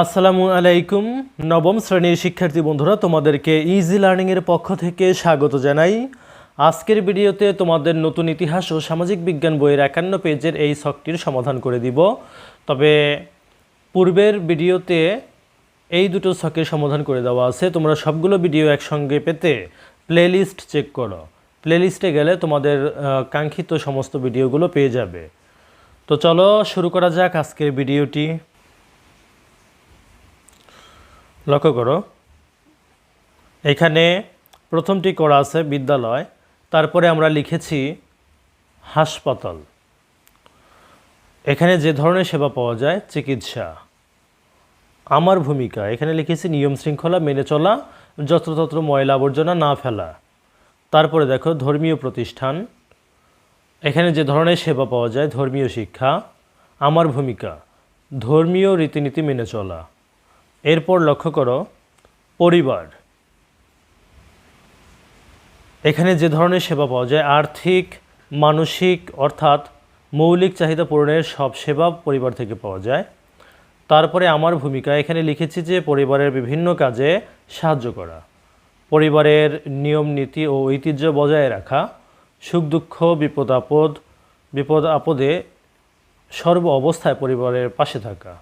আসসালামু আলাইকুম। নবম শ্রেণির শিক্ষার্থী বন্ধুরা, তোমাদেরকে ইজি লার্নিংয়ের পক্ষ থেকে স্বাগত জানাই। আজকের ভিডিওতে তোমাদের নতুন ইতিহাস ও সামাজিক বিজ্ঞান বইয়ের একান্ন পেজের এই শখটির সমাধান করে দিব। তবে পূর্বের ভিডিওতে এই দুটো ছকের সমাধান করে দেওয়া আছে। তোমরা সবগুলো ভিডিও একসঙ্গে পেতে প্লেলিস্ট চেক করো। প্লেলিস্টে গেলে তোমাদের কাঙ্ক্ষিত সমস্ত ভিডিওগুলো পেয়ে যাবে। তো চলো শুরু করা যাক আজকের ভিডিওটি। লক্ষ্য করো। এখানে প্রথমটি করা আছে বিদ্যালয়, তারপরে আমরা লিখেছি হাসপাতাল। এখানে যে ধরনের সেবা পাওয়া যায়, চিকিৎসা। আমার ভূমিকা, এখানে লিখেছি নিয়ম শৃঙ্খলা মেনে চলা, যত্রতত্র ময়লা আবর্জনা না ফেলা। তারপরে দেখো, ধর্মীয় প্রতিষ্ঠান। এখানে যে ধরনের সেবা পাওয়া যায়, ধর্মীয় শিক্ষা। আমার ভূমিকা, ধর্মীয় রীতিনীতি মেনে চলা। এরপর লক্ষ্য করো, পরিবার। এখানে যে ধরনের সেবা পাওয়া যায়, আর্থিক, মানসিক, অর্থাৎ মৌলিক চাহিদা পূরণের সব সেবা পরিবার থেকে পাওয়া যায়। তারপরে আমার ভূমিকা, এখানে লিখেছি যে পরিবারের বিভিন্ন কাজে সাহায্য করা। পরিবারের নিয়ম, নীতি ও ঐতিহ্য বজায় রাখা, সুখ, দুঃখ, বিপদ, আপদ, বিপদ, আপদে সর্ব অবস্থায় পরিবারের পাশে থাকা।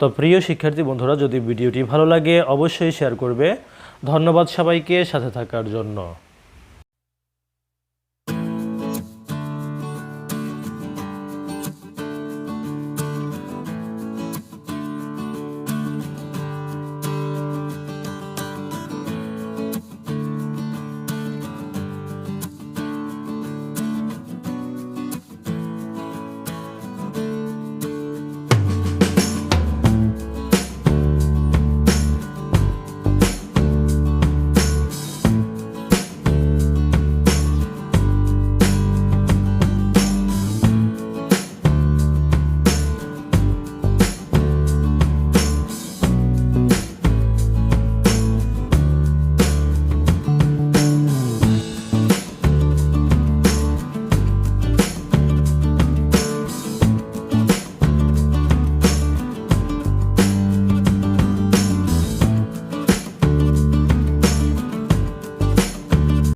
তো প্রিয় শিক্ষার্থী বন্ধুরা, যদি ভিডিওটি ভালো লাগে, অবশ্যই শেয়ার করবে। ধন্যবাদ সবাইকে সাথে থাকার জন্য।